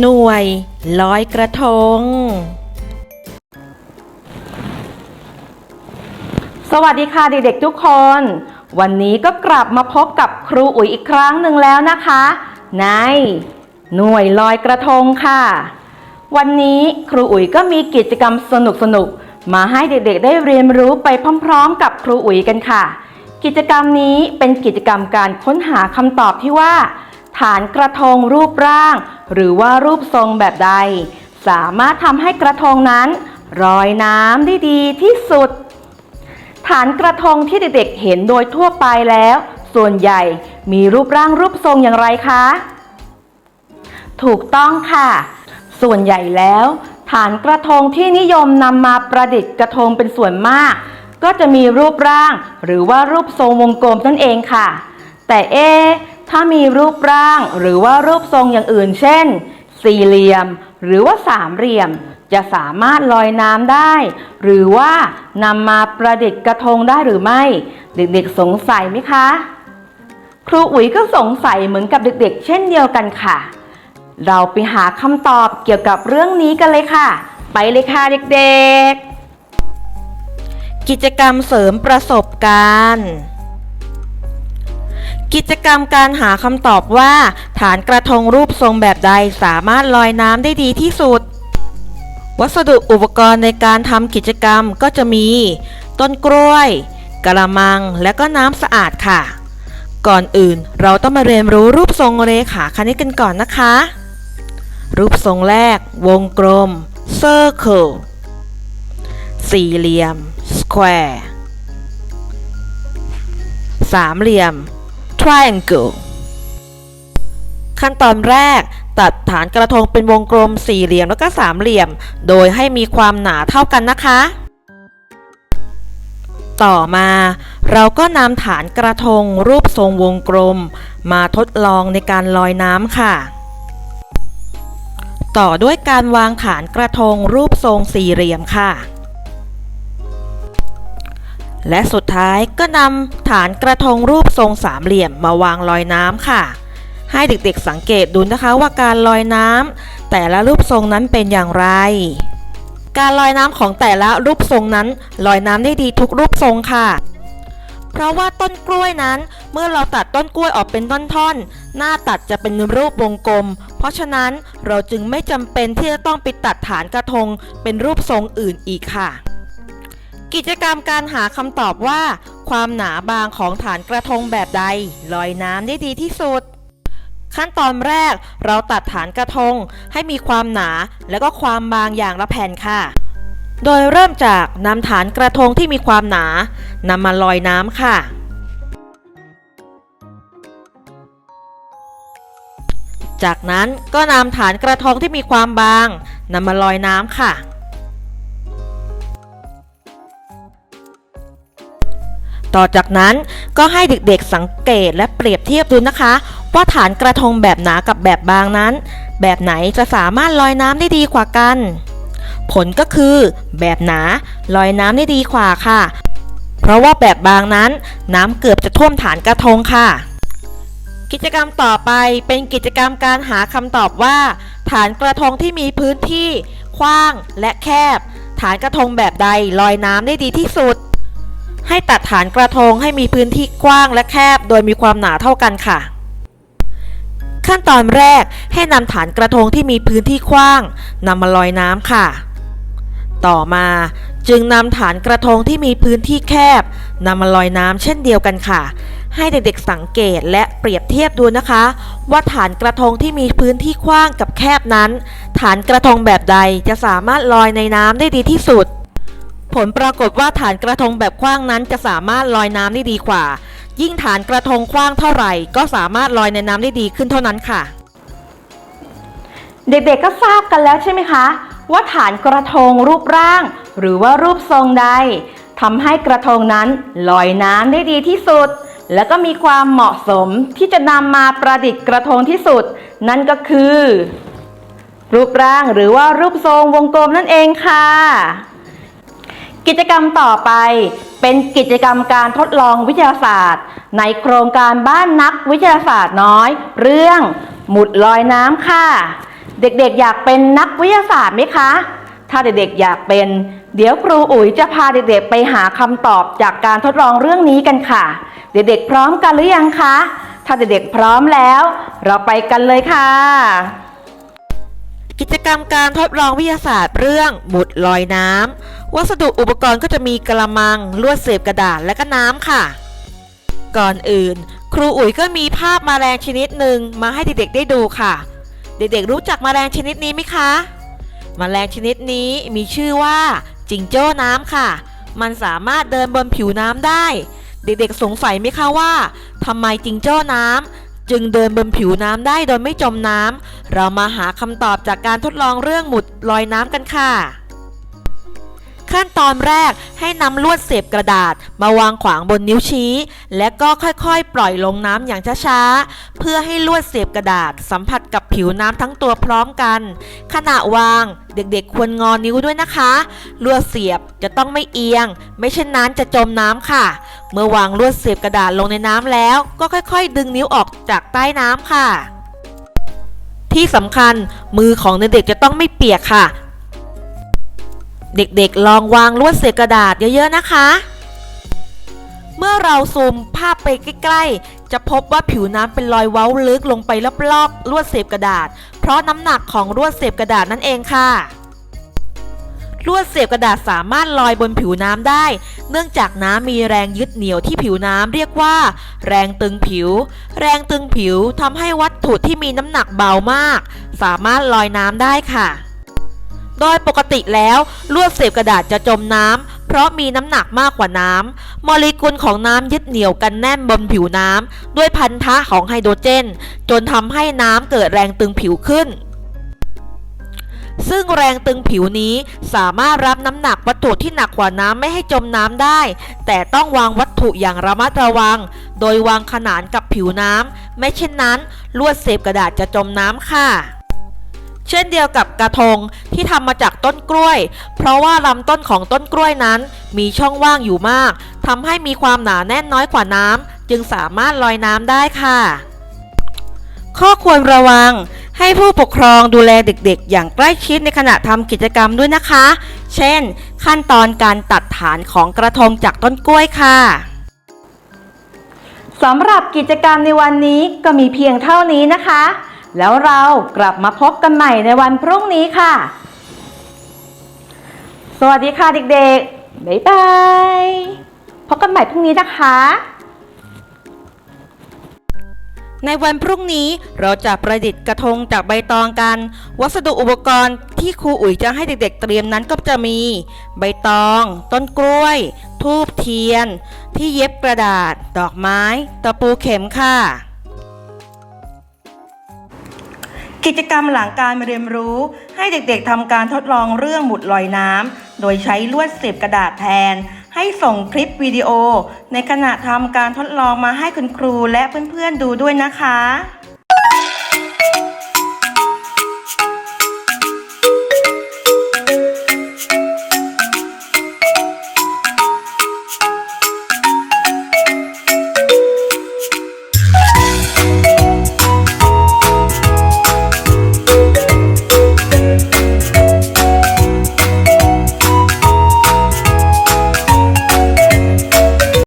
หน่วยลอยกระทง สวัสดีค่ะเด็กๆทุกคน วันนี้ก็กลับมาพบกับครูอุ๋ยอีกครั้งหนึ่งแล้วนะคะ ในหน่วยลอยกระทงค่ะ วันนี้ครูอุ๋ยก็มีกิจกรรมสนุกๆมาให้เด็กๆ ได้เรียนรู้ไปพร้อมๆ กับครูอุ๋ยกันค่ะ กิจกรรมนี้เป็นกิจกรรมการค้นหาคำตอบที่ว่า ฐานกระทงรูปร่าง หรือว่ารูปทรงแบบใด สามารถทำให้กระทงนั้นลอยน้ำได้ดีที่สุด ฐานกระทงที่เด็กๆเห็นโดยทั่วไปแล้ว ส่วนใหญ่มีรูปร่างรูปทรงอย่างไรคะ ถูกต้องค่ะ ส่วนใหญ่แล้ว ฐานกระทงที่นิยมนำมาประดิษฐ์กระทงเป็นส่วนมาก ก็จะมีรูปร่าง หรือว่ารูปทรงวงกลมนั่นเองค่ะ แต่เอ ถ้ามีรูปร่างหรือว่ารูปทรงอย่างอื่น เช่น สี่เหลี่ยม หรือว่าสามเหลี่ยม จะสามารถลอยน้ำได้ หรือว่านำมาประดิษฐ์กระทงได้หรือไม่ เด็กๆสงสัยไหมคะ ครูอุ๋ยก็สงสัยเหมือนกับเด็กๆ เช่นเดียวกันค่ะ เราไปหาคำตอบเกี่ยวกับเรื่องนี้กันเลยค่ะ ไปเลยค่ะเด็กๆ กิจกรรมเสริมประสบการณ์ กิจกรรมการหาคำตอบว่า ฐานกระทงรูปทรงแบบใดสามารถลอยน้ำได้ดีที่สุด วัสดุอุปกรณ์ในการทำกิจกรรมก็จะมี ต้นกล้วย กระมัง และก็น้ำสะอาดค่ะ ก่อนอื่นเราต้องมาเรียนรู้รูปทรงเรขาคณิตกันก่อนนะคะ รูปทรงแรก วงกลม circle สี่เหลี่ยม square สามเหลี่ยม triangle ขั้นตอนแรก ตัดฐานกระทงเป็นวงกลมสี่เหลี่ยมแล้วก็สามเหลี่ยม โดยให้มีความหนาเท่ากันนะคะ ต่อมาเราก็นำฐานกระทงรูปทรงวงกลม มาทดลองในการลอยน้ำค่ะ ต่อด้วยการวางฐานกระทงรูปทรงสี่เหลี่ยมค่ะ และสุดท้ายก็นำฐานกระทงรูปทรงสามเหลี่ยมมาวางลอยน้ำค่ะ ให้เด็กๆสังเกตดูนะคะว่าการลอยน้ำแต่ละรูปทรงนั้นเป็นอย่างไร การลอยน้ำของแต่ละรูปทรงนั้นลอยน้ำได้ดีทุกรูปทรงค่ะ เพราะว่าต้นกล้วยนั้น เมื่อเราตัดต้นกล้วยออกเป็นท่อนๆหน้าตัดจะเป็นรูปวงกลม เพราะฉะนั้นเราจึงไม่จำเป็นที่จะต้องไปตัดฐานกระทงเป็นรูปทรงอื่นอีกค่ะ กิจกรรมการหาคำตอบว่า ความหนาบางของฐานกระทงแบบใดลอยน้ำได้ดีที่สุด ขั้นตอนแรกเราตัดฐานกระทงให้มีความหนาและก็ความบางอย่างละแผ่นค่ะ โดยเริ่มจากนำฐานกระทงที่มีความหนานำมาลอยน้ำค่ะจากนั้นก็นำฐานกระทงที่มีความบางนำมาลอยน้ำค่ะ ต่อจากนั้นก็ให้เด็กๆสังเกตและเปรียบเทียบดูนะคะ ว่าฐานกระทงแบบหนากับแบบบางนั้น แบบไหนจะสามารถลอยน้ำได้ดีกว่ากัน ผลก็คือ แบบหนาลอยน้ำได้ดีกว่าค่ะ เพราะว่าแบบบางนั้นน้ำเกือบจะท่วมฐานกระทงค่ะ กิจกรรมต่อไปเป็นกิจกรรมการหาคำตอบว่า ฐานกระทงที่มีพื้นที่กว้างและแคบ ฐานกระทงแบบใดลอยน้ำได้ดีที่สุด ให้ตัดฐานกระทงให้มีพื้นที่กว้างและแคบ โดยมีความหนาเท่ากันค่ะ ขั้นตอนแรกให้นำฐานกระทงที่มีพื้นที่กว้างนำมาลอยน้ำค่ะ ต่อมาจึงนำฐานกระทงที่มีพื้นที่แคบนำมาลอยน้ำเช่นเดียวกันค่ะ ให้เด็กๆสังเกตและเปรียบเทียบดูนะคะ ว่าฐานกระทงที่มีพื้นที่กว้างกับแคบนั้น ฐานกระทงแบบใดจะสามารถลอยในน้ำได้ดีที่สุด ผลปรากฏว่าฐานกระทงแบบกว้างนั้นจะสามารถลอยน้ำได้ดีกว่า ยิ่งฐานกระทงกว้างเท่าไหร่ ก็สามารถลอยในน้ำได้ดีขึ้นเท่านั้นค่ะ เด็กๆก็ทราบกันแล้วใช่ไหมคะ ว่าฐานกระทงรูปร่าง หรือว่ารูปทรงใดทำให้กระทงนั้นลอยน้ำได้ดีที่สุด และก็มีความเหมาะสมที่จะนำมาประดิษฐ์กระทงที่สุด นั่นก็คือ รูปร่างหรือว่ารูปทรงวงกลมนั่นเองค่ะ กิจกรรมต่อไปเป็นกิจกรรมการทดลองวิทยาศาสตร์ ในโครงการบ้านนักวิทยาศาสตร์น้อย เรื่องหมุดลอยน้ำค่ะ เด็กๆ อยากเป็นนักวิทยาศาสตร์ไหมคะ ถ้าเด็กๆอยากเป็น เดี๋ยวครูอุ๋ยจะพาเด็กๆไปหาคำตอบจากการทดลองเรื่องนี้กันค่ะ เด็กๆพร้อมกันหรือยังคะ ถ้าเด็กๆพร้อมแล้ว เราไปกันเลยค่ะกิจกรรมการทดลองวิทยาศาสตร์เรื่องหมุดลอยน้ำ วัสดุอุปกรณ์ก็จะมีกระมัง ลวดเสียบกระดาษและก็น้ำค่ะ ก่อนอื่น ครูอุ๋ยก็มีภาพแมลงชนิดหนึ่งมาให้เด็กๆได้ดูค่ะ เด็กๆรู้จักแมลงชนิดนี้ไหมคะแมลงชนิดนี้มีชื่อว่าจิงโจ้น้ำค่ะ มันสามารถเดินบนผิวน้ำได้ เด็กๆสงสัยไหมคะว่าทำไมจิงโจ้น้ำจึงเดินบนผิวน้ำได้โดยไม่จมน้ำเรามาหาคำตอบจากการทดลองเรื่องหมุดลอยน้ำกันค่ะ ขั้นตอนแรกให้นำลวดเสียบกระดาษ มาวางขวางบนนิ้วชี้ และก็ค่อยๆ ปล่อยลงน้ำอย่างช้าๆ เพื่อให้ลวดเสียบกระดาษ สัมผัสกับผิวน้ำทั้งตัวพร้อมกัน ขณะวางเด็กๆ ควรงอนิ้วด้วยนะคะ ลวดเสียบจะต้องไม่เอียง ไม่เช่นนั้นจะจมน้ำค่ะ เมื่อวางลวดเสียบกระดาษลงในน้ำแล้ว ก็ค่อยๆ ดึงนิ้วออกจากใต้น้ำค่ะที่สำคัญมือของเด็กๆจะต้องไม่เปียกค่ะ เด็กๆ ลองวางลวดเสียกระดาษเยอะๆนะคะ เมื่อเราซูมภาพไปใกล้ๆ จะพบว่าผิวน้ำเป็นรอยเว้าลึกลงไปรอบๆลวดเสียบกระดาษ เพราะน้ำหนักของลวดเสียบกระดาษนั่นเองค่ะลวดเสียบกระดาษสามารถลอยบนผิวน้ำได้ เนื่องจากน้ำมีแรงยึดเหนี่ยวที่ผิวน้ำเรียกว่า แรงตึงผิว แรงตึงผิวทำให้วัตถุที่มีน้ำหนักเบามาก สามารถลอยน้ำได้ค่ะ โดยปกติแล้วลวดเสียบกระดาษจะจมน้ำเพราะมีน้ำหนักมากกว่าน้ำโมเลกุลของน้ำยึดเหนี่ยวกันแน่นบนผิวน้ำด้วยพันธะของไฮโดรเจน จนทำให้น้ำเกิดแรงตึงผิวขึ้นซึ่งแรงตึงผิวนี้สามารถรับน้ำหนักวัตถุที่หนักกว่าน้ำไม่ให้จมน้ำได้ แต่ต้องวางวัตถุอย่างระมัดระวัง โดยวางขนานกับผิวน้ำไม่เช่นนั้นลวดเสียบกระดาษจะจมน้ำค่ะ เช่นเดียวกับกระทงที่ทำมาจากต้นกล้วย เพราะว่าลำต้นของต้นกล้วยนั้น มีช่องว่างอยู่มากทำให้มีความหนาแน่นน้อยกว่าน้ำจึงสามารถลอยน้ำได้ค่ะ ข้อควรระวัง ให้ผู้ปกครองดูแลเด็กๆ อย่างใกล้ชิดในขณะทำกิจกรรมด้วยนะคะ เช่น ขั้นตอนการตัดฐานของกระทงจากต้นกล้วยค่ะสำหรับกิจกรรมในวันนี้ก็มีเพียงเท่านี้นะคะ แล้วเรากลับมาพบกันใหม่ในวันพรุ่งนี้ค่ะ สวัสดีค่ะเด็กๆ บ๊ายบาย พบกันใหม่พรุ่งนี้นะคะ ในวันพรุ่งนี้เราจะประดิษฐ์กระทงจากใบตองกัน วัสดุอุปกรณ์ที่ครูอุ๋ยจะให้เด็กๆ เตรียมนั้นก็จะมี ใบตอง ต้นกล้วย ทูบเทียน ที่เย็บกระดาษ ดอกไม้ ตะปูเข็มค่ะ กิจกรรมหลังการเรียนรู้ ให้เด็กๆทำการทดลองเรื่องหมุดลอยน้ำโดยใช้ลวดเสียบกระดาษแทน ให้ส่งคลิปวิดีโอ ในขณะทำการทดลองมาให้คุณครูและเพื่อนๆดูด้วยนะคะ